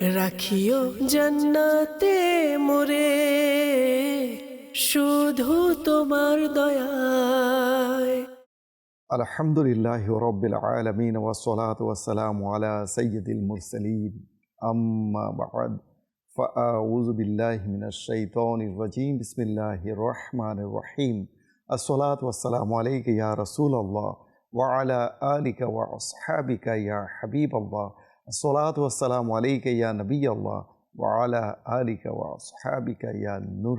রাখিও জান্নাতে মোরে শুধু তোমার দয়ায় আলহামদুলিল্লাহ রব্বিল আলমিন ওয়াসলাত ওয়াসালাম আলা সৈয়দুল মুরসলিন আম্মা বাদ فأعوذ بالله من الشيطان الرجيم بسم الله الرحمن الرحيم الصلاة والسلام عليك يا رسول الله وعلى آلك وأصحابك يا حبيب الله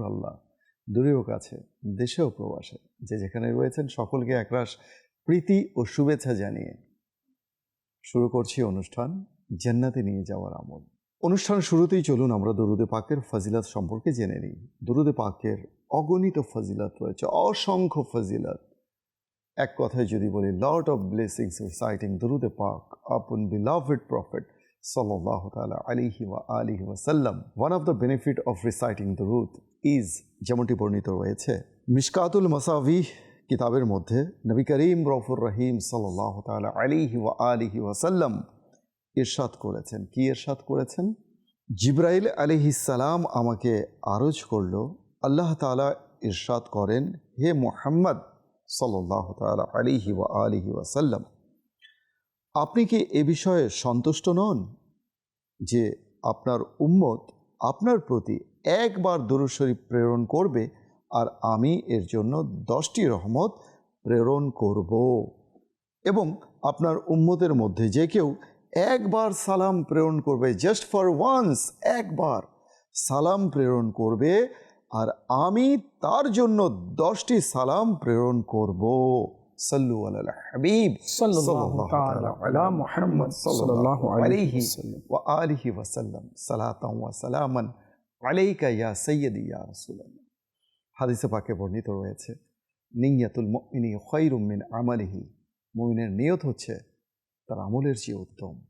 আল্লাহ দূরেও কাছে, দেশেও প্রবাসে, যে যেখানে রয়েছেন সকলকে একরাশ প্রীতি ও শুভেচ্ছা জানিয়ে শুরু করছি অনুষ্ঠান জেন্নাতে নিয়ে যাওয়ার আমল। অনুষ্ঠান শুরুতেই চলুন আমরা দরুদে পাকের ফজিলাত সম্পর্কে জেনে নিই। দরুদে পাকের অগণিত ফজিলাত রয়েছে, অসংখ্য ফজিলাত। এক কথায় যদি বলি লর্ড অফ ব্লেসিংস রিসাইটিং দরুদে পাক আপন বিলাভেড প্রফেট সাল্লাহ তালা আলিহি ওয়া আলিহি one of the benefit of reciting দরুদ ইজ যেমনটি বর্ণিত রয়েছে, মিশকাতুল মাসাভি কিতাবের মধ্যে নবী করিম রফুর রহিম সাল্লাহ তালা আলিহি ওয়া আলিহি ওয়াসাল্লাম ইরশাদ করেছেন। কি ইরশাদ করেছেন? জিব্রাইল আলিহিসাল্লাম আমাকে আরজ করল, আল্লাহ তালা ইরশাদ করেন, হে মোহাম্মদ সাল্লাহ তালা আলিহি ওয়া আলিহি ওয়াসাল্লাম আপনি কি এ বিষয়ে সন্তুষ্ট নন যে আপনার উম্মত আপনার প্রতি একবার দরুদ শরীফ প্রেরণ করবে আর আমি এর জন্য দশটি রহমত প্রেরণ করব? এবং আপনার উম্মতের মধ্যে যে কেউ একবার সালাম প্রেরণ করবে জাস্ট ফর ওয়ান্স একবার সালাম প্রেরণ করবে আর আমি তার জন্য দশটি সালাম প্রেরণ করব। সাল্লু আল হাবিব আলিহি ওয়াসাল্লাম সালাতাম ওয়া সালামান আলাইকা ইয়া সাইয়্যিদি ইয়া রাসূলুল্লাহ। হাদিসে পাকে বর্ণিত রয়েছে নিয়াতুল মুমিনি খায়রুম মিন আমালিহি। মুমিনের নিয়ত হচ্ছে তার আমলের চেয়ে উত্তম।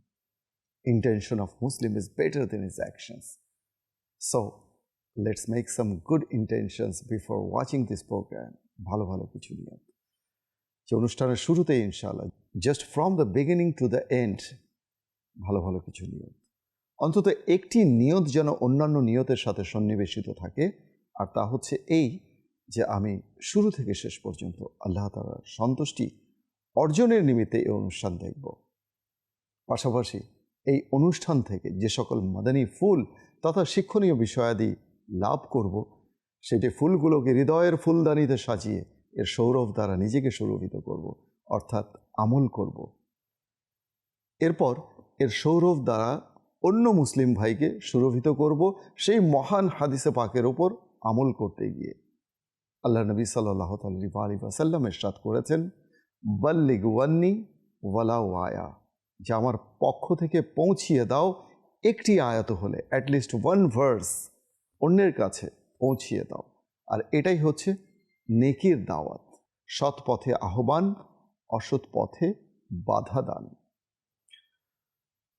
Intention of Muslim is better than is actions so let's make some good intentions before watching this programme ভালো ভালো কিছু নিয়ত যে অনুষ্ঠানের শুরুতেই ইনশাআল্লাহ just from the beginning to the end ভালো ভালো কিছু নিয়ত। অন্তত একটি নিয়ত যেন অন্যান্য নিয়তের সাথে সন্নিবেশিত থাকে, আর তা হচ্ছে এই যে আমি শুরু থেকে শেষ পর্যন্ত আল্লাহ তালার সন্তুষ্টি অর্জনের নিমিত্তে এই অনুষ্ঠান দেখব। পাশাপাশি এই অনুষ্ঠান থেকে যে সকল মাদানী ফুল তথা শিক্ষণীয় বিষয়াদি লাভ করব, সেটি ফুলগুলোকে হৃদয়ের ফুলদানিতে সাজিয়ে এর সৌরভ দ্বারা নিজেকে সৌরভিত করব, অর্থাৎ আমল করব। এরপর এর সৌরভ দ্বারা অন্য মুসলিম ভাইকে সুরভিত করব, সেই মহান হাদিসে পাকের ওপর আমল করতে গিয়ে। আল্লাহ নবী সাল্লাহ আলী ওয়াসাল্লাম এরশাদ করেছেন, বাল্লিগ ওয়ান্নি ওয়ালা ওয়ায়া যে আমার পক্ষ থেকে পৌঁছিয়ে দাও, একটি আয়াত হলে অ্যাটলিস্ট ওয়ান ভার্স অন্যের কাছে পৌঁছিয়ে দাও। আর এটাই হচ্ছে নেকির দাওয়াত। সৎ পথে আহ্বান, অসৎ পথে বাধা দান।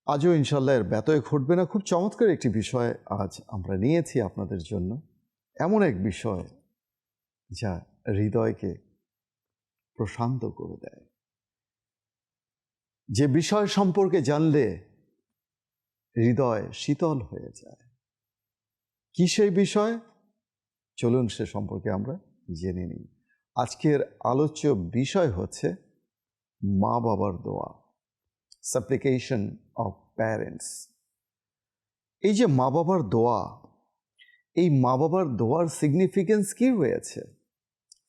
আজও ইনশাল্লাহ এর ব্যতয় ঘটবে না। খুব চমৎকার একটি বিষয় আজ আমরা নিয়েছি আপনাদের জন্য। এমন এক বিষয় যা হৃদয়কে প্রশান্ত করে দেয়। যে বিষয় সম্পর্কে জানলে হৃদয় শীতল হয়ে যায়। কি সেই বিষয়? চলুন সে সম্পর্কে আমরা জেনে নিই। আজকের আলোচ্য বিষয় হচ্ছে মা বাবার দোয়া সাপ্লিকেশন অফ প্যারেন্টস এই যে মা বাবার দোয়া, এই মা বাবার দোয়ার সিগনিফিকেন্স কি রয়েছে?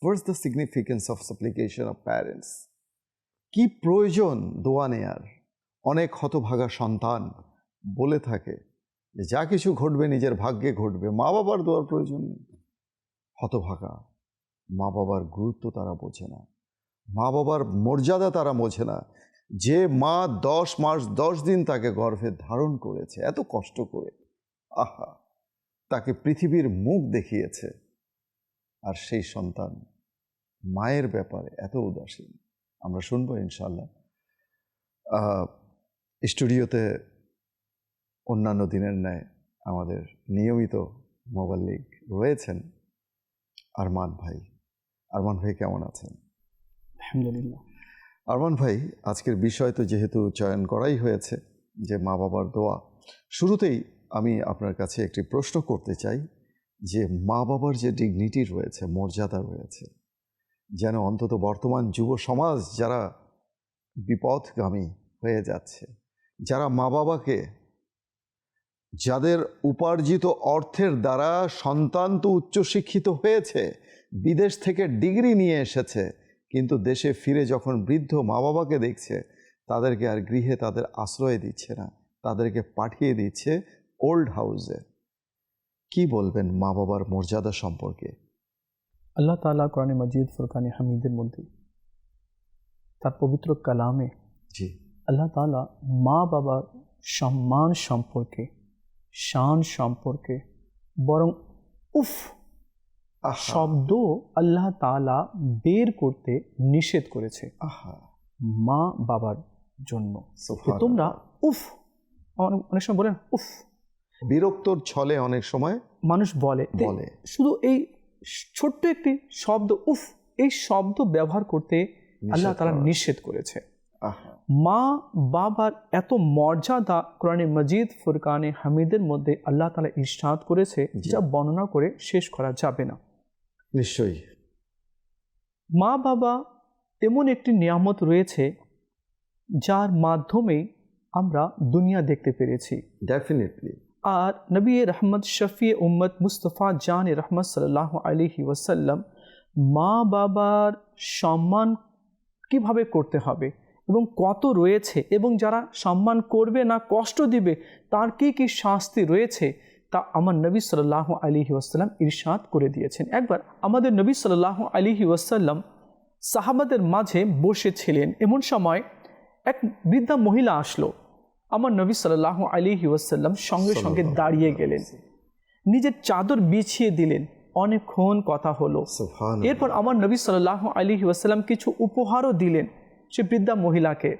What's the significance of supplication of parents কি প্রয়োজন দোয়া নেয়ার? অনেক হতভাগা সন্তান বলে থাকে। যে যা কিছু ঘটবে, নিজের ভাগ্যে ঘটবে। মা বাবার দেওয়ার প্রয়োজন নেই। হতভাগা। মা বাবার গুরুত্ব তারা বোঝে না। মা বাবার মর্যাদা তারা বোঝে না। যে মা দশ মাস, দশ দিন তাকে গর্ভে ধারণ করেছে, এত কষ্ট করে। আহা! তাকে পৃথিবীর মুখ দেখিয়েছে। আর সেই সন্তান মায়ের ব্যাপারে এত উদাসীন। আমরা শুনব ইনশাল্লাহ স্টুডিওতে অন্যান্য দিনের ন্যায় আমাদের নিয়মিত মোবাইল লিগ রয়েছেন আরমান ভাই। আরমান ভাই কেমন আছেন? আলহামদুলিল্লাহ। আরমান ভাই আজকের বিষয় তো যেহেতু চয়ন করাই হয়েছে যে মা বাবার দোয়া শুরুতেই আমি আপনার কাছে একটি প্রশ্ন করতে চাই যে মা বাবার যে ডিগনিটি রয়েছে মর্যাদা রয়েছে যেন অন্তত বর্তমান যুব সমাজ যারা বিপদগামী হয়ে যাচ্ছে যারা মা বাবাকে যাদের উপার্জিত অর্থের দ্বারা সন্তান তো উচ্চশিক্ষিত হয়েছে বিদেশ থেকে ডিগ্রি নিয়ে এসেছে কিন্তু দেশে ফিরে যখন বৃদ্ধ মা বাবাকে দেখছে তাদেরকে আর গৃহে তাদের আশ্রয় দিচ্ছে না তাদেরকে পাঠিয়ে দিচ্ছে ওল্ড হাউসে। কি বলবেন মা বাবার মর্যাদা সম্পর্কে? আল্লাহ তালা কোরআনে মজিদ ফুরকানে হামিদের মধ্যে তার পবিত্র কালামে জি। আল্লাহ তালা মা বাবার সম্মান সম্পর্কে শান সম্পর্কে বরং উফ শব্দ আল্লাহ তালা বের করতে নিষেধ করেছে মা বাবার জন্য। তোমরা উফ অনেক সময় বলেন উফ। বিরক্তর ছলে অনেক সময় মানুষ বলে। বলে। শুধু এই ছোট্ট একটি শব্দ উফ এই শব্দ ব্যবহার করতে আল্লাহ তালা নিষেধ করেছে। মা বাবার এত মর্যাদা কোরআনে মজিদ ফুরকানে হামিদের মধ্যে আল্লাহ তালা ইরশাদ করেছে যা বর্ণনা করে শেষ করা যাবে না। নিশ্চয়ই। মা বাবা এমন একটি নিয়ামত রয়েছে যার মাধ্যমে আমরা দুনিয়া দেখতে পেরেছি। ডেফিনেটলি আর নবী রহমত শফি উম্মত মুস্তফা জান রহমত সাল্লাহ আলহি ওয়াসাল্লাম মা বাবার সম্মান কীভাবে করতে হবে? এবং কত রয়েছে এবং যারা সম্মান করবে না কষ্ট দিবে তার কী কী শাস্তি রয়েছে? তা আমার নবী সাল্লাহ আলিহি ওয়াসাল্লাম ইরশাদ করে দিয়েছেন। একবার আমাদের নবী সাল্লাহ আলিহি ওয়াসাল্লাম সাহাবাদের মাঝে বসেছিলেন। এমন সময় এক বৃদ্ধা মহিলা আসলো। আমার নবী সাল্লাহ আলিহি ওয়াসাল্লাম সঙ্গে সঙ্গে দাঁড়িয়ে গেলেন। নিজের চাদর বিছিয়ে দিলেন। অনেকক্ষণ কথা হলো। এরপর আমার নবী সাল্লাহ আলী ওয়াসাল্লাম কিছু উপহারও দিলেন। সে বৃদ্ধা মহিলাকে।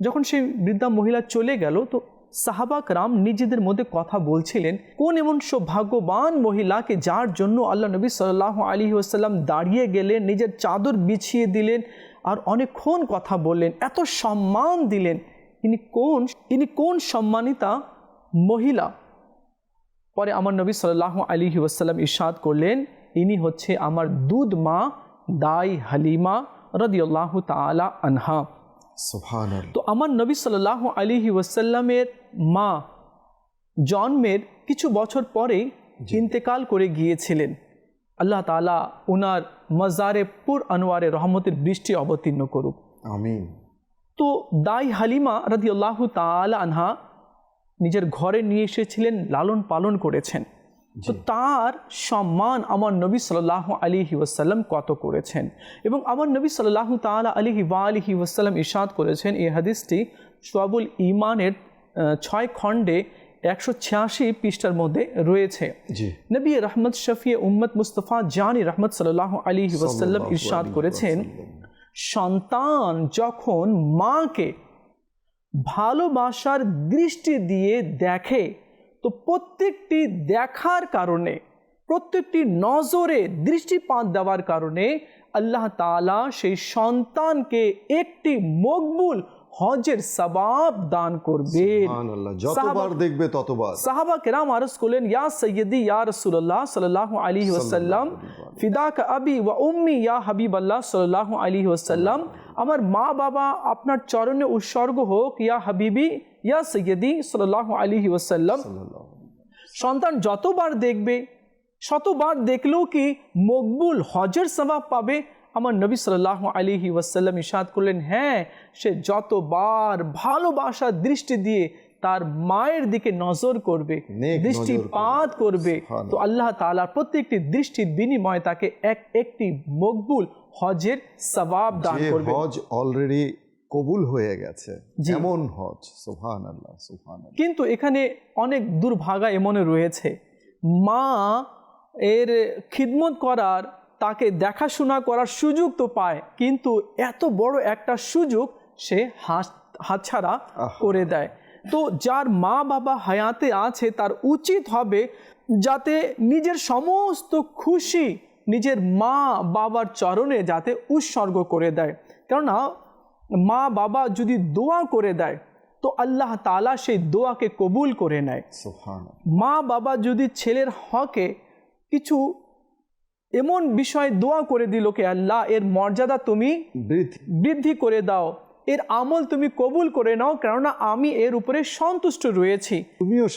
যখন সেই বৃদ্ধা মহিলা চলে গেল, তো সাহাবাক রাম নিজেদের মধ্যে কথা বলছিলেন, কোন এমন সৌভাগ্যবান মহিলাকে যার জন্য আল্লাহ নবী সাল্লাহ আলী ওয়াসাল্লাম দাঁড়িয়ে গেলেন, নিজের চাদর বিছিয়ে দিলেন আর অনেকক্ষণ কথা বললেন, এত সম্মান দিলেন। ইনি কোন ইনি কোন সম্মানিতা মহিলা? পরে আমার নবী সাল্লাহ আলী ওয়াসাল্লাম ইরশাদ করলেন, ইনি হচ্ছে আমার দুধ মা দাই হালিমা। রদিয়াল্লাহ তালা আনহা। তো আমার নবী সাল্লাহ আলী ওয়াসাল্লামের মা জন্মের কিছু বছর পরে ইন্তেকাল করে গিয়েছিলেন। আল্লাহ তালা ওনার মজারে পুর আনোয়ারে রহমতের বৃষ্টি অবতীর্ণ করুক। আমিন। তো দাই হালিমা রদিয়াল্লাহ তালা আনহা নিজের ঘরে নিয়ে এসেছিলেন লালন পালন করেছেন। তো তার সম্মান আমার নবী সাল্লাহ আলিহি ওয়াসাল্লাম কত করেছেন? এবং আমার নবী সাল্লাহ তালা আলিহি ওয়া আলিহি ওয়াসাল্লাম ইশাদ করেছেন এই হাদিসটি সোয়াবুল ইমানের ছয় খণ্ডে একশো ছিয়াশি পৃষ্ঠার মধ্যে রয়েছে। নবী রহমত শফি উম্মদ মুস্তফা জানি রহমত সাল্লাহ আলিহি ওয়াসাল্লাম ইরশাদ করেছেন। সন্তান যখন মাকে ভালোবাসার দৃষ্টি দিয়ে দেখে তো প্রত্যেকটি দেখার কারণে প্রত্যেকটি নজরে দৃষ্টিপাত দেওয়ার কারণে আল্লাহ তাআলা সেই সন্তানকে একটি মকবুল হজের সবাব দান সুবহানাল্লাহ যতবার দেখবে ততবার। সাহাবা কেরাম আরজ করলেন ইয়া সৈয়দি ইয়া রসুল্লাহ সাল্লাহ আলী ওসাল্লাম ফিদাক আবি ওয়া উম্মি ইয়া হাবিব আল্লাহ সাল্লাহ আলী ওসাল্লাম আমার মা বাবা আপনার চরণে উৎসর্গ হোক ইয়া হাবিবি ইয়া সৈয়দি সাল্লাহ আলী ওসাল্লাম সন্তান যতবার দেখবে শতবার দেখলেও কি মকবুল হজের সবাব পাবে? আমার নবী সাল্লাহ আলিহি ওয়াসাল্লাম ইশাদ করলেন হ্যাঁ সে যতবার ভালোবাসার দৃষ্টি দিয়ে তার মায়ের দিকে নজর করবে দৃষ্টিপাত করবে তো আল্লাহ তাআলার প্রত্যেকটি দৃষ্টির বিনিময়ে তাকে এক একটি মকবুল হজের সবাব দান করবে। হজ অলরেডি কবুল হয়ে গেছে। যেমন হজ সুবহান আল্লাহ সুবহান কিন্তু এখানে অনেক দুর্ভাগা এমনে রয়েছে। মা এর খিদমত করার তাকে দেখাশোনা করার সুযোগ তো পায় কিন্তু এত বড় একটা সুযোগ সে হাত হাতছাড়া করে দেয়। তো যার মা বাবা হায়াতে আছে তার উচিত হবে যাতে নিজের সমস্ত খুশি নিজের মা বাবার চরণে যাতে উৎসর্গ করে দেয়। কেননা মা বাবা যদি দোয়া করে দেয় তো আল্লাহ তালা সেই দোয়াকে কবুল করে নেয়। মা বাবা যদি ছেলের হকে কিছু এমন বিষয় দোয়া করে দিল কে আল্লাহ এর মর্যাদা তুমি বৃদ্ধি। করে দাও এর আমল তুমি কবুল করে নাও কেননা আমি এর উপরে সন্তুষ্ট রয়েছি। তুমিও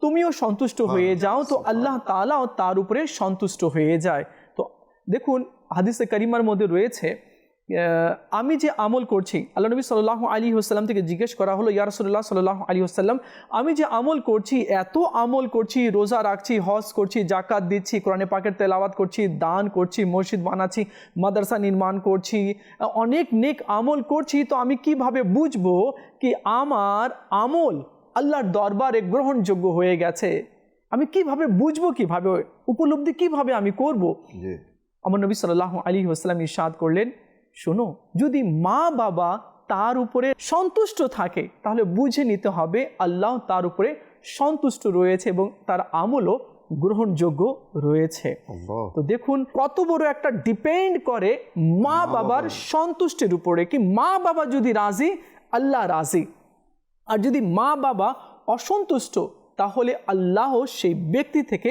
তুমিও সন্তুষ্ট হয়ে যাও তো আল্লাহ তালাও তার উপরে সন্তুষ্ট হয়ে যায়। তো দেখুন হাদিসে করিমার মধ্যে রয়েছে আমি যে আমল করছি আল্লাহ নবী সাল্লাহ আলী হোসাল্লাম থেকে জিজ্ঞেস করা হলো ইয়া রসুল্লাহ সাল্লাহ আলী হোসাল্লাম আমি যে আমল করছি এত আমল করছি রোজা রাখছি হজ করছি জাকাত দিচ্ছি কোরআনে পাকের তেলাওয়াত করছি দান করছি মসজিদ বানাচ্ছি মাদ্রাসা নির্মাণ করছি অনেক নেক আমল করছি তো আমি কীভাবে বুঝব কি আমার আমল আল্লাহর দরবারে গ্রহণযোগ্য হয়ে গেছে? আমি কীভাবে বুঝব কীভাবে? উপলব্ধি কীভাবে আমি করব? আমার নবী সাল্লাহ আলী আসসালাম ইরশাদ করলেন শোনো যদি মা বাবা তার উপরে সন্তুষ্ট থাকে তাহলে বুঝে নিতে হবে আল্লাহ তার উপরে সন্তুষ্ট রয়েছে এবং তার আমলও গ্রহণযোগ্য রয়েছে। তো দেখুন কত বড় একটা ডিপেন্ড করে মা বাবার সন্তুষ্টির উপরে কি মা বাবা যদি রাজি আল্লাহ রাজি। আর যদি মা বাবা অসন্তুষ্ট তাহলে আল্লাহ সেই ব্যক্তি থেকে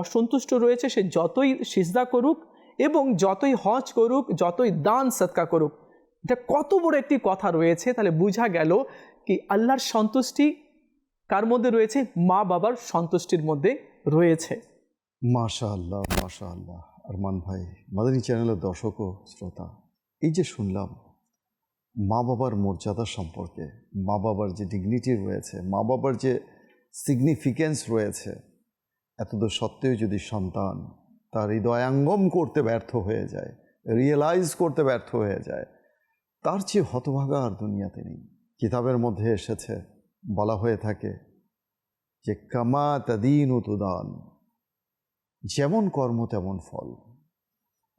অসন্তুষ্ট রয়েছে সে যতই সিজদা করুক এবং যতই হজ করুক, যতই দান সৎকা করুক, এটা কত বড় একটি কথা রয়েছে। তাহলে বোঝা গেল কি আল্লাহর সন্তুষ্টি কার মধ্যে রয়েছে? মা বাবার সন্তুষ্টির মধ্যে রয়েছে। মাশা আল্লাহ মাশা আল্লাহ আরমান ভাই, মাদানী চ্যানেলের দর্শক ও শ্রোতা, এই যে শুনলাম, মা বাবার মর্যাদা সম্পর্কে, মা বাবার যে ডিগনিটি রয়েছে, মা বাবার যে সিগনিফিকেন্স রয়েছে, এতদূর সত্ত্বেও যদি সন্তান তার হৃদয়াঙ্গম করতে ব্যর্থ হয়ে যায় রিয়েলাইজ করতে ব্যর্থ হয়ে যায়। তার চেয়ে হতভাগা আর দুনিয়াতে নেই। কিতাবের মধ্যে এসেছে, বলা হয়ে থাকে যে, কামা তাদিন উতুদান যেমন কর্ম, তেমন ফল।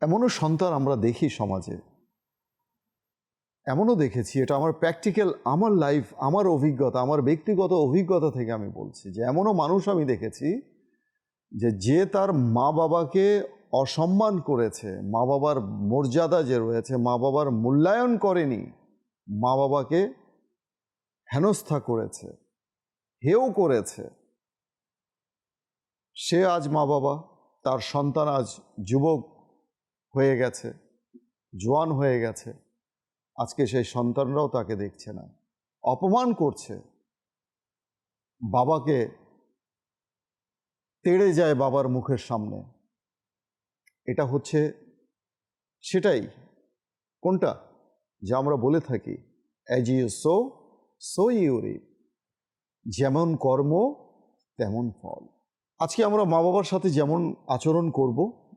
এমনও সন্তান আমরা দেখি সমাজে। এমনও দেখেছি, এটা আমার প্র্যাকটিক্যাল আমার লাইফ আমার অভিজ্ঞতা, আমার ব্যক্তিগত অভিজ্ঞতা থেকে আমি বলছি যে, এমনও মানুষ আমি দেখেছি যে যে তার মা বাবাকে অসম্মান করেছে, মা বাবার মর্যাদা যে রয়েছে, মা বাবার মূল্যায়ন করেনি, মা বাবাকে হেনস্থা করেছে হেও করেছে, সে আজ মা বাবা, তার সন্তান আজ যুবক হয়ে গেছে, জোয়ান হয়ে গেছে, আজকে সেই সন্তানরাও তাকে দেখছে না, অপমান করছে, বাবাকে তেড়ে যায় বাবার মুখের সামনে। এটা হচ্ছে সেটাই। কোনটা? যা আমরা বলে থাকি। As you sow so you reap. যেমন কর্ম তেমন ফল। আজকে আমরা মা বাবার সাথে যেমন আচরণ করব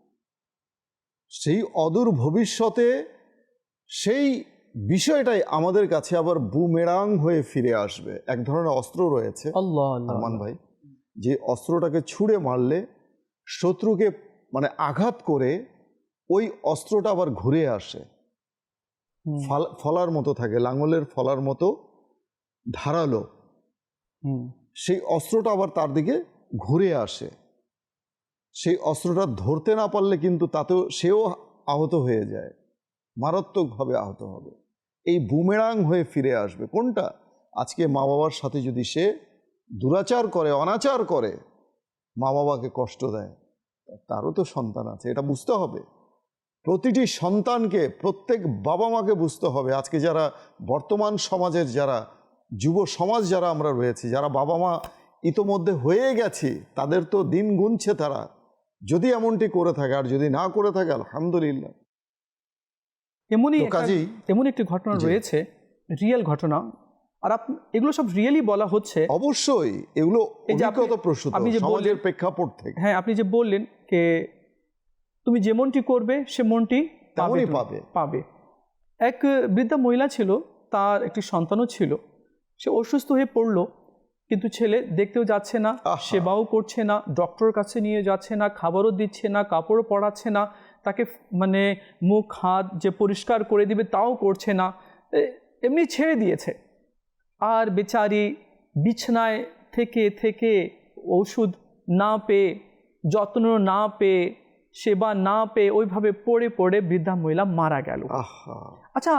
সেই অদূর ভবিষ্যতে সেই বিষয়টাই আমাদের কাছে আবার বুমেরাং হয়ে ফিরে আসবে। এক ধরনের অস্ত্র রয়েছে। আল্লাহ আল্লাহ। ভাই। যে অস্ত্রটাকে ছুঁড়ে মারলে শত্রুকে মানে আঘাত করে ওই অস্ত্রটা আবার ঘুরে আসে। ফলার মতো থাকে লাঙলের ফলার মতো ধারালো। সেই অস্ত্রটা আবার তার দিকে ঘুরে আসে। সেই অস্ত্রটা ধরতে না পারলে কিন্তু তাতেও সেও আহত হয়ে যায়। মারাত্মকভাবে আহত হবে। এই বুমেরাং হয়ে ফিরে আসবে। কোনটা? আজকে মা বাবার সাথে যদি সে দুরাচার করে অনাচার করে মা বাবাকে কষ্ট দেয় তারও তো সন্তান আছে এটা বুঝতে হবে। প্রতিটি সন্তানকে প্রত্যেক বাবা মাকে বুঝতে হবে। আজকে যারা বর্তমান সমাজের যারা যুব সমাজ যারা আমরা রয়েছি যারা বাবা মা ইতোমধ্যে হয়ে গেছি তাদের তো দিন গুনছে তারা। যদি এমনটি করে থাকে আর যদি না করে থাকে আলহামদুলিল্লাহ। এমনই কাজেই এমন একটি ঘটনা রয়েছে রিয়েল ঘটনা। আর এগুলো সব রিয়েলি বলা হচ্ছে অবশ্যই এগুলো এই যে আপনি- যে বললেন- প্রেক্ষাপট থেকে। হ্যাঁ আপনি যে বললেন কে তুমি যেমনটি করবে সে মনটি তেমনই পাবে। পাবে। এক বৃদ্ধা মহিলা ছিল তার একটি সন্তানও ছিল। সে অসুস্থ হয়ে পড়ল কিন্তু ছেলে দেখতেও যাচ্ছে না। সেবাও করছে না ডক্টরের কাছে নিয়ে যাচ্ছে না খাবারও দিচ্ছে না কাপড়ও পরাচ্ছে না তাকে মানে মুখ হাত যে পরিষ্কার করে দিবে তাও করছে না। এমনি ছেড়ে দিয়েছে। আর বেচারি বিছনায় থেকে থেকে ওষুধ না পেয়ে যত্ন না পেয়ে সেবা না পেয়ে ওইভাবে পড়ে পড়ে বৃদ্ধা মহিলা মারা গেল। আচ্ছা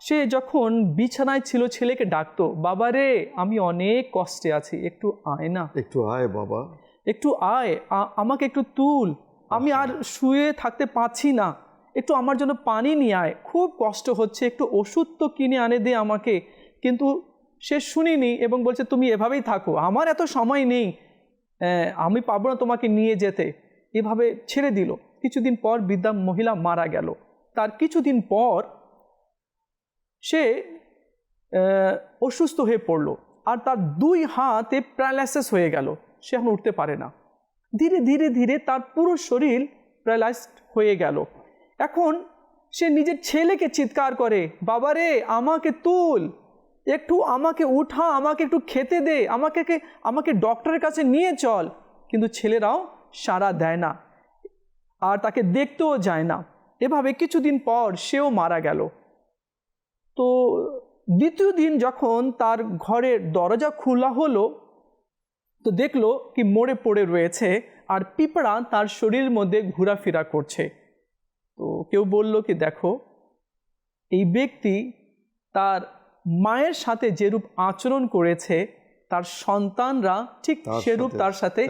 সে যখন বিছানায় ছিল ছেলেকে ডাকতো বাবা রে আমি অনেক কষ্টে আছি একটু আয় না। একটু আয় বাবা। একটু আয় আমাকে একটু তুল। আমি আর শুয়ে থাকতে পারছি না। একটু আমার জন্য পানি নিয়ে আয়। খুব কষ্ট হচ্ছে একটু ওষুধ তো কিনে আনে দে আমাকে। কিন্তু সে শুনিনি এবং বলছে, তুমি এভাবেই থাকো, আমার এত সময় নেই। আমি পাবো না তোমাকে নিয়ে যেতে। এভাবে ছেড়ে দিল। কিছুদিন পর বৃদ্ধা মহিলা মারা গেল। তার কিছুদিন পর সে অসুস্থ হয়ে পড়ল আর তার দুই হাতে প্যারালাইসিস হয়ে গেল। সে এখন উঠতে পারে না। ধীরে ধীরে ধীরে তার পুরো শরীর প্যারালাইজড হয়ে গেল। এখন সে নিজের ছেলেকে চিৎকার করে, বাবারে, আমাকে তুল! একটু আমাকে উঠা, আমাকে একটু খেতে দে, আমাকে আমাকে ডক্টরের কাছে নিয়ে চল। কিন্তু ছেলেরাও সাড়া দেয় না। আর তাকে দেখতেও যায় না। এভাবে কিছুদিন পর সেও মারা গেল। তো দ্বিতীয় দিন যখন তার ঘরের দরজা খোলা হলো, তো দেখল কি মরে পড়ে রয়েছে আর পিঁপড়া তার শরীরের মধ্যে ঘোরাফেরা করছে। তো কেউ বলল কি, দেখো, এই ব্যক্তি তার মায়ের সাথে যেরূপ আচরণ করেছে তার সন্তানরা ঠিক সেরূপ তার সাথে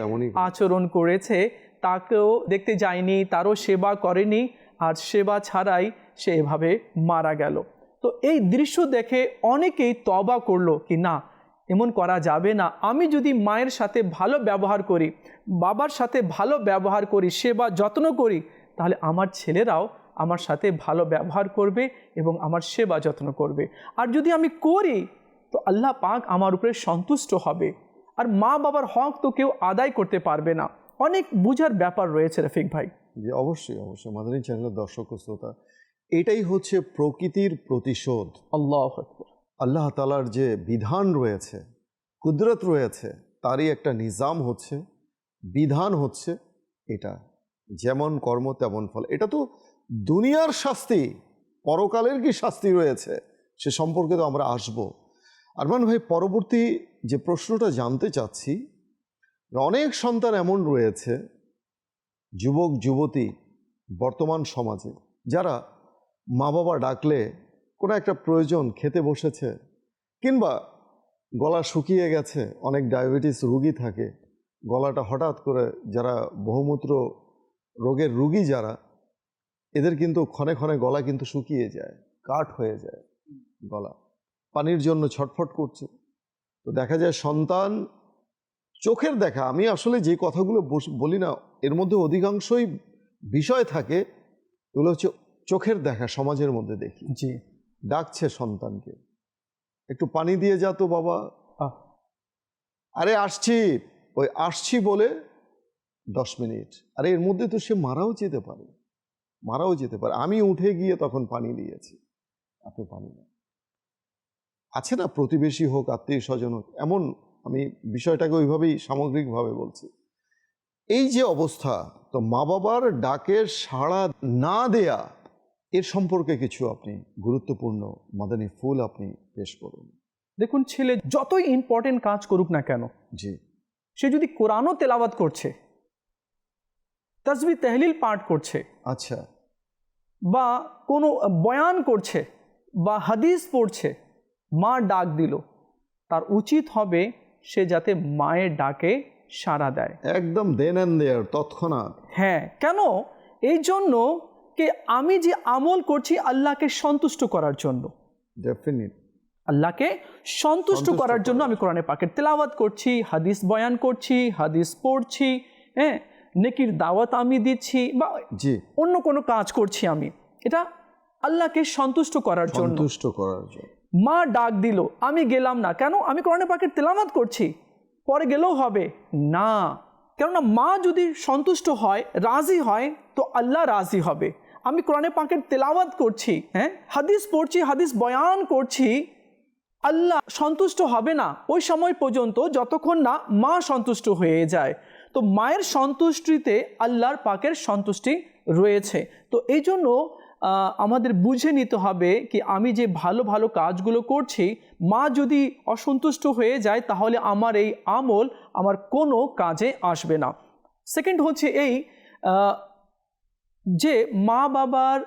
আচরণ করেছে। তাকেও দেখতে যায়নি তারও সেবা করেনি আর সেবা ছাড়াই সে এভাবে মারা গেল। তো এই দৃশ্য দেখে অনেকেই তবা করল কি না এমন করা যাবে না। আমি যদি মায়ের সাথে ভালো ব্যবহার করি বাবার সাথে ভালো ব্যবহার করি সেবা যত্ন করি তাহলে আমার ছেলেরাও আমার সাথে ভালো ব্যবহার করবে এবং আমার সেবা যত্ন করবে। আর যদি আমি করি তো আল্লাহ পাক আমার উপরে সন্তুষ্ট হবে। আর মা বাবার হক তো কেউ আদায় করতে পারবে না। অনেক বুঝার ব্যাপার রয়েছে রফিক ভাই। যে অবশ্যই অবশ্যই। মাদানী চ্যানেলের দর্শক শ্রোতা এটাই হচ্ছে প্রকৃতির প্রতিশোধ। আল্লাহ আল্লাহ তালার যে বিধান রয়েছে কুদরত রয়েছে তারই একটা নিজাম হচ্ছে বিধান হচ্ছে এটা। যেমন কর্ম তেমন ফল। এটা তো দুনিয়ার শাস্তি, পরকালের কি শাস্তি রয়েছে সে সম্পর্কে তো আমরা আসব। আরমান ভাই, পরবর্তী যে প্রশ্নটা জানতে চাচ্ছি, অনেক সন্তান এমন রয়েছে, যুবক, যুবতী, বর্তমান সমাজে, যারা মা বাবা ডাকলে কোনো একটা প্রয়োজন খেতে বসেছে কিংবা গলা শুকিয়ে গেছে, অনেক ডায়াবেটিস রুগী থাকে, গলাটা হঠাৎ করে যারা বহুমূত্র রোগের রুগী যারা এদের কিন্তু ক্ষণে ক্ষণে গলা কিন্তু শুকিয়ে যায় কাঠ হয়ে যায় গলা। পানির জন্য ছটফট করছে। তো দেখা যায় সন্তান চোখের দেখা আমি আসলে যে কথাগুলো বলি না এর মধ্যে অধিকাংশই বিষয় থাকে এগুলো হচ্ছে চোখের দেখা সমাজের মধ্যে দেখি। জি। ডাকছে সন্তানকে একটু পানি দিয়ে যা তো বাবা। আহ, আরে আসছি। ওই আসছি বলে দশ মিনিট। আরে এর মধ্যে তো সে মারাও যেতে পারে। মারাও যেতে পারে। আমি উঠে গিয়ে তখন পানি দিয়েছি আপনি পানি না আছে না প্রতিবেশী হোক আত্মীয় স্বজন হোক এমন আমি বিষয়টাকে ওইভাবেই সামগ্রিকভাবে বলছি। এই যে অবস্থা তো মা বাবার ডাকের সাড়া না দেয়া এর সম্পর্কে কিছু আপনি গুরুত্বপূর্ণ মাদানী ফুল আপনি পেশ করুন। দেখুন ছেলে যতই ইম্পর্টেন্ট কাজ করুক না কেন জি। সে যদি কোরআনও তেলাওয়াত করছে তসবি তেহলিল পাঠ করছে আচ্ছা। বা কোনো বয়ান করছে বা হাদিস পড়ছে মা ডাক দিল। তার উচিত হবে সে যাতে মায়ের ডাকে সাড়া দেয়। একদম দেন অ্যান্ড দেয়ার তৎক্ষণাৎ। হ্যাঁ কেন? এই জন্য কে আমি যে আমল করছি আল্লাহকে সন্তুষ্ট করার জন্য। ডেফিনিট আল্লাহকে সন্তুষ্ট সন্তুষ্ট করার জন্য আমি কোরআনে পাকের তেলাওয়াত করছি হাদিস বয়ান করছি হাদিস পড়ছি হ্যাঁ? নেকির দাওয়াত আমি দিচ্ছি বা জি। অন্য কোনো কাজ করছি আমি এটা আল্লাহকে সন্তুষ্ট করার জন্য। সন্তুষ্ট করার জন্য। মা ডাক দিল আমি গেলাম না। কেন? আমি কোরআনে পাকের তেলাওয়াত করছি। পরে গেলেও হবে। না। কেননা মা যদি সন্তুষ্ট হয় রাজি হয় তো আল্লাহ রাজি হবে। আমি কোরআনে পাকের তেলাওয়াত করছি হ্যাঁ? হাদিস পড়ছি হাদিস বয়ান করছি আল্লাহ সন্তুষ্ট হবে না। ওই সময় পর্যন্ত যতক্ষণ না মা সন্তুষ্ট হয়ে যায়। তো মায়ের সন্তুষ্টিতে আল্লাহর পাকের সন্তুষ্টি রয়েছে। তো এই জন্য আমাদের বুঝে নিতে হবে কি আমি যে ভালো ভালো কাজগুলো করছি, মা যদি অসন্তুষ্ট হয়ে যায়, তাহলে আমার এই আমল আমার কোনো কাজে আসবে না। সেকেন্ড হচ্ছে এই যে মা বাবার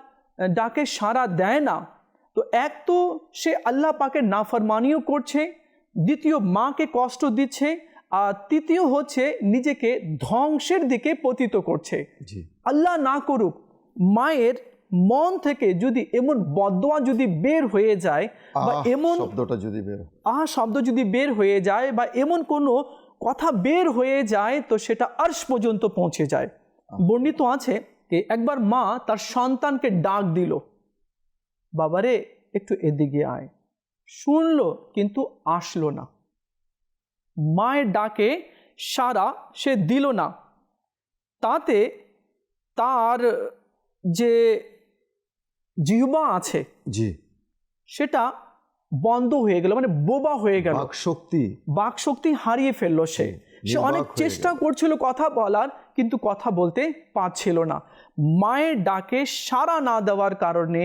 ডাকে সাড়া দেয় না, তো এক তো সে আল্লাহ পাকের নাফরমানিও করছে, দ্বিতীয় মাকে কষ্ট দিচ্ছে তৃতীয় হচ্ছে নিজেকে ধ্বংসের দিকে পতিত করছে। আল্লাহ না করুক মায়ের মন থেকে যদি এমন বদোয়া যদি বের হয়ে যায় বা এমন শব্দটা যদি বের। আহা শব্দ যদি বের হয়ে যায় বা এমন কোনো কথা বের হয়ে যায় তো সেটা আর্শ পর্যন্ত পৌঁছে যায়। বর্ণিত আছে যে একবার মা তার সন্তানকে ডাক দিল বাবারে একটু এদিকে আয়। শুনলো কিন্তু আসলো না। মায়ের ডাকে সারা সে দিল না। তাতে তার যে জিহ্বা আছে জি। সেটা বন্ধ হয়ে গেল মানে বোবা হয়ে গেল। শক্তি বাক শক্তি হারিয়ে ফেলল সে। সে অনেক চেষ্টা। করছিল কথা বলার কিন্তু কথা বলতে পারছিল না। মায়ের ডাকে সাড়া না দেওয়ার কারণে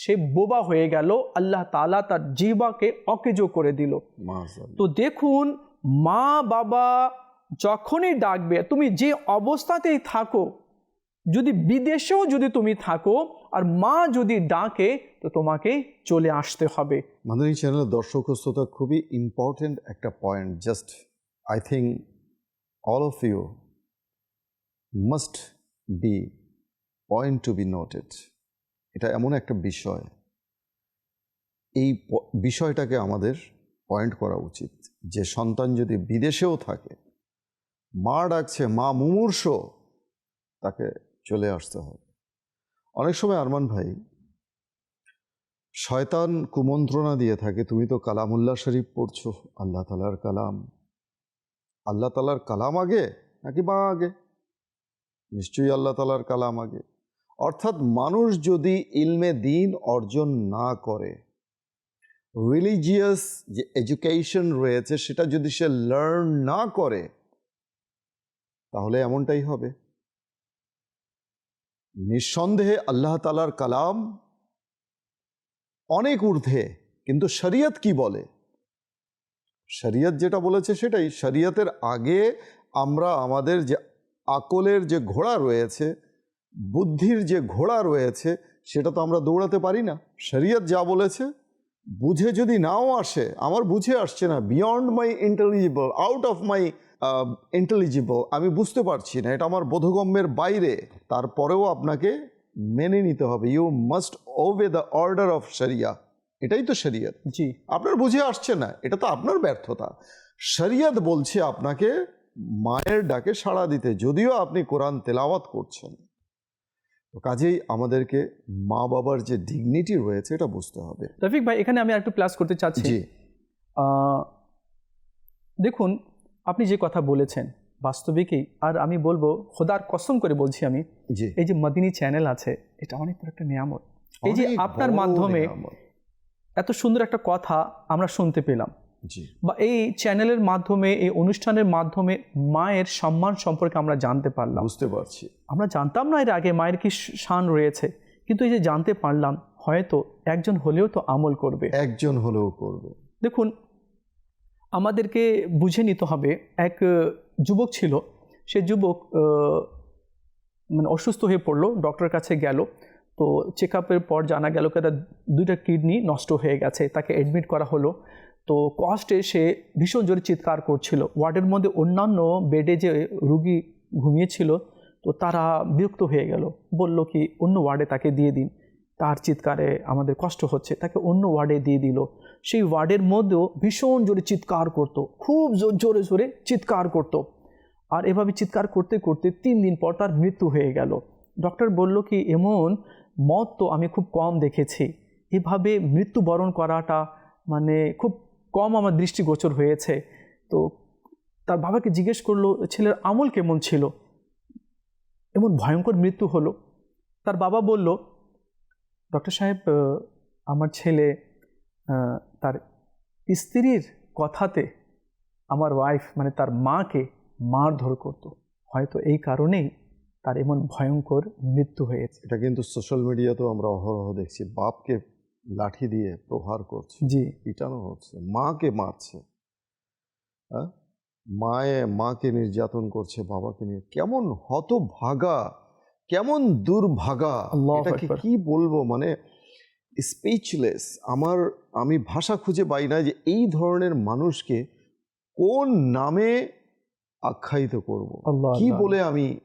সে বোবা হয়ে গেল আল্লাহ তালা তার জিবাকে অকেজো করে দিল। তো দেখুন মা বাবা যখনই ডাকবে তুমি যে অবস্থাতেই থাকো যদি বিদেশেও যদি তুমি থাকো আর মা যদি ডাকে তো তোমাকে চলে আসতে হবে। মাদানী চ্যানেলের দর্শক শ্রোতা খুবই ইম্পর্টেন্ট একটা point just I think all of you must be point to be noted এটা এমন একটা বিষয়। এই বিষয়টাকে আমাদের পয়েন্ট করা উচিত যে সন্তান যদি বিদেশেও থাকে, মা ডাকছে, মা মুমূর্ষ, তাকে চলে আসতে হবে। অনেক সময় আরমান ভাই, শয়তান কুমন্ত্রণা দিয়ে থাকে, তুমি তো কালামুল্লাহ শরীফ পড়ছো, আল্লাহ তালার কালাম। আল্লাহ তালার কালাম আগে নাকি মা আগে? নিশ্চয়ই আল্লাহ তালার কালাম আগে। অর্থাৎ মানুষ যদি ইলমে দিন অর্জন না করে রিলিজিয়াস যে এডুকেশন রয়েছে সেটা যদি সে লার্ন না করে, তাহলে এমনটাই হবে। নিঃসন্দেহে আল্লাহ তালার কালাম অনেক ঊর্ধ্বে, কিন্তু শরিয়ত কি বলে? শরিয়ত যেটা বলেছে সেটাই। শরিয়তের আগে আমরা আমাদের যে আকলের যে ঘোড়া রয়েছে বুদ্ধির যে ঘোড়া রয়েছে সেটা তো আমরা দৌড়াতে পারি না। শরিয়ত যা বলেছে বুঝে যদি নাও আসে আমার বুঝে আসছে না beyond my intelligible out of my intelligible আমি বুঝতে পারছি না এটা আমার বোধগম্যের বাইরে তারপরেও আপনাকে মেনে নিতে হবে। You must obey the order of শরিয়া এটাই তো শরিয়ত। জি। আপনার বুঝে আসছে না এটা তো আপনার ব্যর্থতা। শরিয়ত বলছে আপনাকে মায়ের ডাকে সাড়া দিতে যদিও আপনি কোরআন তেলাওয়াত করছেন। তো কাজেই আমাদেরকে মা বাবার যে ডিগনিটি রয়েছে এটা বুঝতে হবে। রফিক ভাই এখানে আমি একটু প্লাস করতে চাচ্ছি। দেখুন আপনি যে কথা বলেছেন বাস্তবিকই আর আমি বলব খোদার কসম করে বলছি আমি এই যে মদিনী চ্যানেল আছে এটা অনেক বড় একটা নিয়ামত। এই যে আপনার মাধ্যমে এত সুন্দর একটা কথা আমরা শুনতে পেলাম। বা এই চ্যানেলের মাধ্যমে এই অনুষ্ঠানের মাধ্যমে মায়ের সম্মান সম্পর্কে আমরা জানতে পারলাম। বুঝতে পারছি। আমরা জানতাম না এর আগে মায়ের কি শান রয়েছে কিন্তু এই যে জানতে পারলাম হয়তো একজন হলেও তো আমল করবে। একজন হলেও করবে। দেখুন আমাদেরকে বুঝে নিতে হবে এক যুবক ছিল সে যুবক মানে অসুস্থ হয়ে পড়ল ডক্টরের কাছে গেল তো চেক আপের পর জানা গেল কি তার দুইটা কিডনি নষ্ট হয়ে গেছে তাকে অ্যাডমিট করা হলো। তো কষ্টে সে ভীষণ জোরে চিৎকার করছিল। ওয়ার্ডের মধ্যে অন্যান্য বেডে যে রুগী ঘুমিয়েছিল, তো তারা বিরক্ত হয়ে গেল। বলল কি, অন্য ওয়ার্ডে তাকে দিয়ে দিন। তার চিৎকারে আমাদের কষ্ট হচ্ছে। তাকে অন্য ওয়ার্ডে দিয়ে দিল। সেই ওয়ার্ডের মধ্যেও ভীষণ জোরে চিৎকার করত। খুব জো- জোরে জোরে চিৎকার করত। আর এভাবে চিৎকার করতে করতে তিন দিন পর তার মৃত্যু হয়ে গেল। ডক্টর বলল কি, এমন মত তো আমি খুব কম দেখেছি। এভাবে মৃত্যুবরণ করাটা মানে খুব কম আমার দৃষ্টিগোচর হয়েছে। তো তার বাবাকে জিজ্ঞেস করল, ছেলের আমল কেমন ছিল? এমন ভয়ঙ্কর মৃত্যু হলো। তার বাবা বলল, ডক্টর সাহেব আমার ছেলে তার স্ত্রীর কথাতে আমার ওয়াইফ মানে তার মাকে মারধর করত। হয়তো এই কারণেই তার এমন ভয়ঙ্কর মৃত্যু হয়েছে। এটা কিন্তু সোশ্যাল মিডিয়াতেও আমরা অহরহ দেখছি। বাপকে লাঠি দিয়ে প্রহার করছে। জি। পিটানো হচ্ছে। মাকে মারছে। হ্যাঁ? মায়ে মাকে নির্যাতন করছে বাবাকে নিয়ে। কেমন হতভাগা কেমন দুর্ভাগা। এটাকে কি বলব? মানে স্পিচলেস আমার আমি ভাষা খুঁজে পাই না যে এই ধরনের মানুষকে কোন নামে আখ্যায়িত করব? কি বলে আমি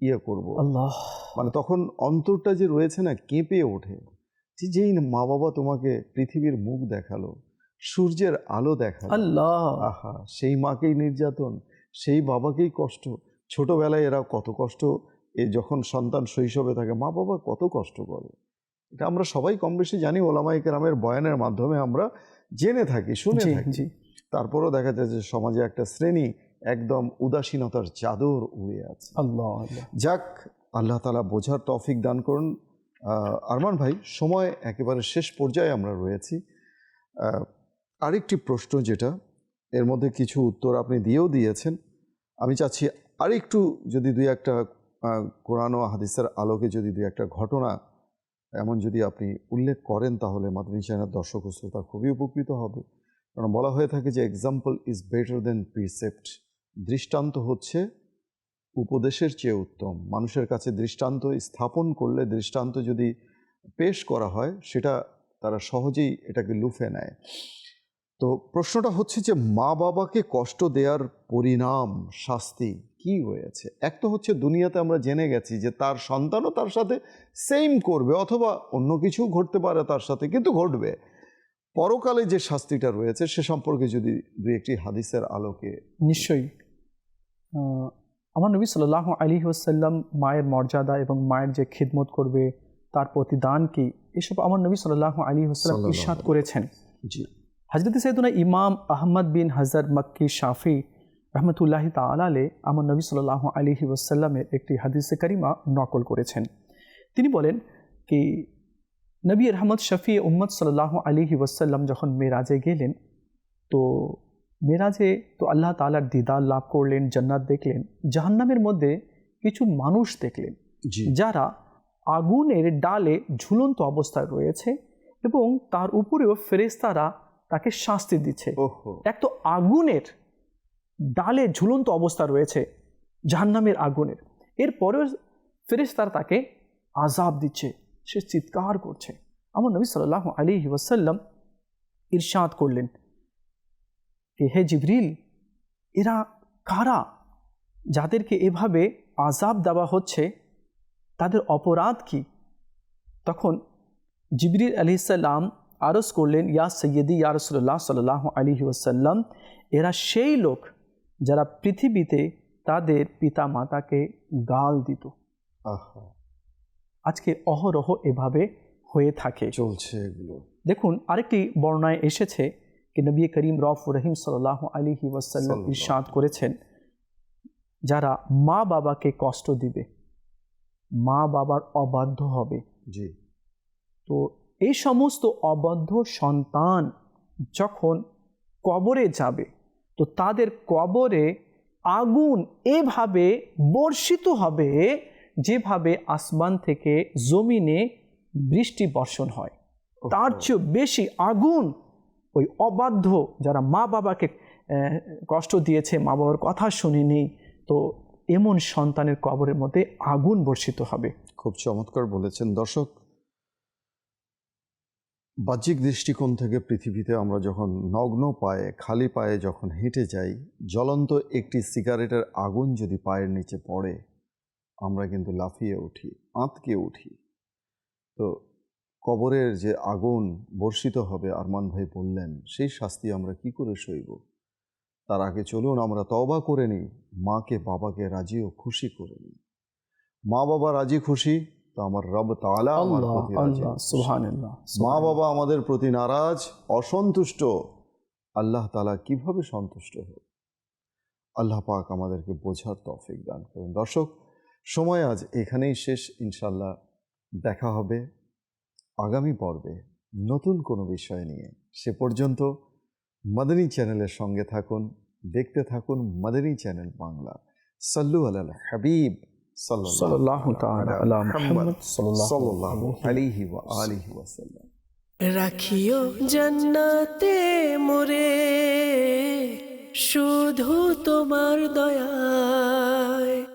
ইয়ে করব? আল্লাহ। মানে তখন অন্তরটা যে রয়েছে না কেঁপে ওঠে। যে যেই মা বাবা তোমাকে পৃথিবীর মুখ দেখাল সূর্যের আলো দেখাল আল্লাহ! আহা সেই মাকেই নির্যাতন সেই বাবাকেই কষ্ট। ছোটবেলায় এরা কত কষ্ট এ যখন সন্তান শৈশবে থাকে মা বাবা কত কষ্ট করে। এটা আমরা সবাই কম বেশি জানি ওলামাই কেরামের বয়ানের মাধ্যমে আমরা জেনে থাকি শুনে থাকি। তারপরেও দেখা যায় যে সমাজে একটা শ্রেণি একদম উদাসীনতার চাদর উড়ে আছে। আল্লাহ যাক আল্লাহ তালা বোঝার তৌফিক দান করুন। আরমান ভাই, সময় একেবারে শেষ পর্যায়ে আমরা রয়েছি। আরেকটি প্রশ্ন যেটা, এর মধ্যে কিছু উত্তর আপনি দিয়েও দিয়েছেন। আমি চাচ্ছি আরেকটু যদি দুই একটা কোরআন ও হাদিসের আলোকে যদি দুই একটা ঘটনা এমন যদি আপনি উল্লেখ করেন, তাহলে মাদানী চ্যানেল দর্শক শ্রোতা খুবই উপকৃত হবে। কারণ বলা হয়ে থাকে যে example is better than precept দৃষ্টান্ত হচ্ছে উপদেশের চেয়ে উত্তম। মানুষের কাছে দৃষ্টান্ত স্থাপন করলে দৃষ্টান্ত যদি পেশ করা হয়, সেটা তারা সহজেই এটাকে লুফে নেয়। তো প্রশ্নটা হচ্ছে যে, মা বাবাকে কষ্ট দেওয়ার পরিণাম, শাস্তি কি হয়েছে? এক তো হচ্ছে দুনিয়াতে আমরা জেনে গেছি যে, তার সন্তানও তার সাথে সেম করবে অথবা অন্য কিছু ঘটতে পারে তার সাথে, কিন্তু ঘটবে। পরকালে যে শাস্তিটা রয়েছে, সে সম্পর্কে যদি দুই একটি হাদিসের আলোকে নিশ্চয়ই। আমার নবী সাল্লাহ আলী ওসাল্লাম মায়ের মর্যাদা এবং মায়ের যে খিদমত করবে তার প্রতিদান কি? এসব আমার নবী সাল্লাহ আলী ওসাল্লাম আলাইহি করেছেন। হজরত সৈদুনা ইমাম আহমদ বিন হজর মক্কি শাফি রহমতুল্লাহ তালালে আমার নবী সাল্লাহ আলিহি ওসাল্লামের একটি হাদিসে করিমা নকল করেছেন। তিনি বলেন কি নবী রহমদ শফি উম্মদ সাল্লাহ আলিহি ওসাল্লাম যখন মেরাজে গেলেন তো মেরাজে তো আল্লাহ তালার দিদার লাভ করলেন জান্নাত দেখলেন জাহান্নামের মধ্যে কিছু মানুষ দেখলেন যারা আগুনের ডালে ঝুলন্ত অবস্থায় রয়েছে এবং তার উপরেও ফেরেস্তারা তাকে শাস্তি দিচ্ছে এক তো আগুনের ডালে ঝুলন্ত অবস্থা রয়েছে জাহান্নামের আগুনের এরপরেও ফেরেস্তারা তাকে আজাব দিচ্ছে সে চিৎকার করছে আমার নবী সাল্লাহ আলী ওয়াসাল্লাম ইরশাদ করলেন যে হে জিবরিল এরা কারা যাদেরকে এভাবে আজাব দেওয়া হচ্ছে? তাদের অপরাধ কি? তখন জিবরিল আলি সাল্লাম আরজ করলেন ইয়া সৈয়দি ইয়া রসুল্লাহ সাল্লাহ আলী ওসাল্লাম এরা সেই লোক যারা পৃথিবীতে তাদের পিতা মাতাকে গাল দিত। আজকে অহরহ এভাবে হয়ে থাকে। চলছে এগুলো। দেখুন আরেকটি বর্ণায় এসেছে কি নবী করিম রফ রহিম সাল্লাহ আলিহি ওয়াসাল্লাম ইরশাদ করেছেন যারা মা বাবাকে কষ্ট দিবে মা বাবার অবাধ্য হবে। জি। তো এই সমস্ত অবাধ্য সন্তান যখন কবরে যাবে তো তাদের কবরে আগুন এভাবে বর্ষিত হবে যেভাবে আসমান থেকে জমিনে বৃষ্টি বর্ষণ হয়। তার চেয়ে বেশি আগুন ওই অবাধ্য যারা মা বাবাকে কষ্ট দিয়েছে, মা বাবার কথা শুনেনি, তো এমন সন্তানের কবরের মধ্যে আগুন বর্ষিত হবে। খুব চমৎকার বলেছেন। দর্শক, বাহ্যিক দৃষ্টিকোণ থেকে পৃথিবীতে আমরা যখন নগ্ন পায়ে, খালি পায়ে যখন হেঁটে যাই, জ্বলন্ত একটি সিগারেটের আগুন যদি পায়ের নিচে পড়ে, আমরা কিন্তু লাফিয়ে উঠি, আঁতকে উঠি। তো কবরের যে আগুন বর্ষিত হবে আরমান ভাই বললেন সেই শাস্তি আমরা কি করে সইব? তার আগে চলুন আমরা তওবা করে নিই মাকে বাবাকে রাজি ও খুশি করে নিই। মা বাবা রাজি খুশি? তো আমার রব আমার প্রতি সুবহানাল্লাহ মা বাবা আমাদের প্রতি নারাজ অসন্তুষ্ট। আল্লাহ তালা কীভাবে সন্তুষ্ট হোক? আল্লাহ পাক আমাদেরকে বোঝার তফিক দান করুন। দর্শক সময় আজ এখানেই শেষ। ইনশাল্লাহ দেখা হবে। আগামী পর্বে নতুন কোনো বিষয় নিয়ে সে পর্যন্ত মাদানী চ্যানেলের সঙ্গে থাকুন দেখতে থাকুন মাদানী চ্যানেল বাংলা। সাল্লু হাবিব আলা মুহাম্মদ সাল্লাল্লাহু সাল্লাল্লাহু আলাইহি ওয়া আলিহি ওয়াসাল্লাম রাখিও জান্নাতে মোরে শুধু তোমার দয়ায়।